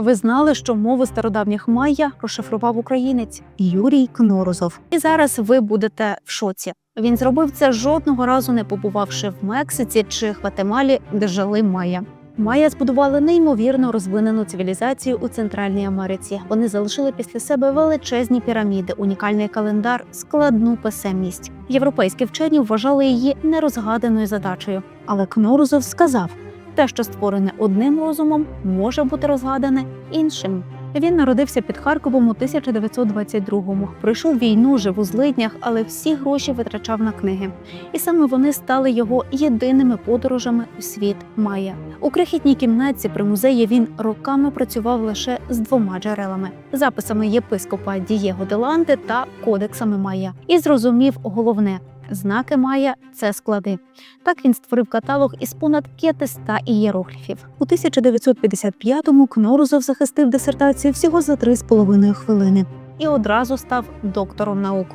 Ви знали, що мову стародавніх майя розшифрував українець Юрій Кнорозов. І зараз ви будете в шоці. Він зробив це жодного разу не побувавши в Мексиці чи Гватемалі, де жили майя. Майя збудували неймовірно розвинену цивілізацію у Центральній Америці. Вони залишили після себе величезні піраміди, унікальний календар, складну писемність. Європейські вчені вважали її нерозгаданою задачею. Але Кнорозов сказав: те, що створене одним розумом, може бути розгадане іншим. Він народився під Харковом у 1922-му. Пройшов війну, жив у злиднях, але всі гроші витрачав на книги. І саме вони стали його єдиними подорожами у світ Майя. У крихітній кімнатці при музеї він роками працював лише з двома джерелами: записами єпископа Дієго Деланте та кодексами Майя. І зрозумів головне. Знаки має це склади. Так він створив каталог із понад 500 ієрогліфів. У 1955-му Кнорузов захистив дисертацію всього за 3,5 хвилини і одразу став доктором наук.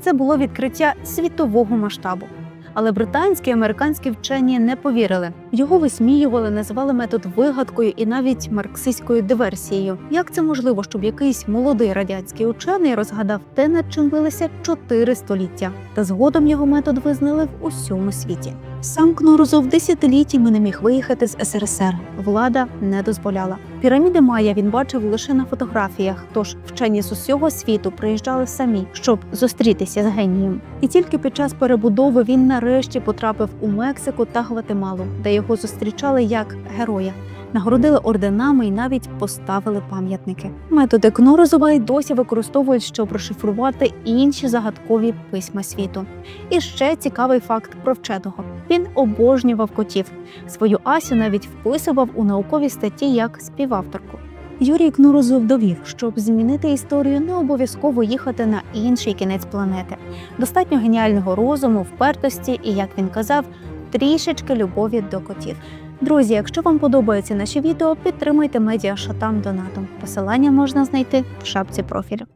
Це було відкриття світового масштабу. Але британські і американські вчені не повірили. Його висміювали, називали метод вигадкою і навіть марксистською диверсією. Як це можливо, щоб якийсь молодий радянський учений розгадав те, над чим билися чотири століття? Та згодом його метод визнали в усьому світі. Сам Кнорозов десятиліттями не міг виїхати з СРСР. Влада не дозволяла. Піраміди Майя він бачив лише на фотографіях, тож вчені з усього світу приїжджали самі, щоб зустрітися з генієм. І тільки під час перебудови він нарешті потрапив у Мексику та Гватемалу, де його зустрічали як героя. Нагородили орденами і навіть поставили пам'ятники. Методи Кнорозова й досі використовують, щоб розшифрувати інші загадкові письма світу. І ще цікавий факт про вченого: він обожнював котів. Свою Асю навіть вписував у наукові статті як співавторку. Юрій Кнурозов довів, щоб змінити історію, не обов'язково їхати на інший кінець планети. Достатньо геніального розуму, впертості і, як він казав, трішечки любові до котів. Друзі, якщо вам подобаються наші відео, підтримуйте медіа Шатам донатом. Посилання можна знайти в шапці профілю.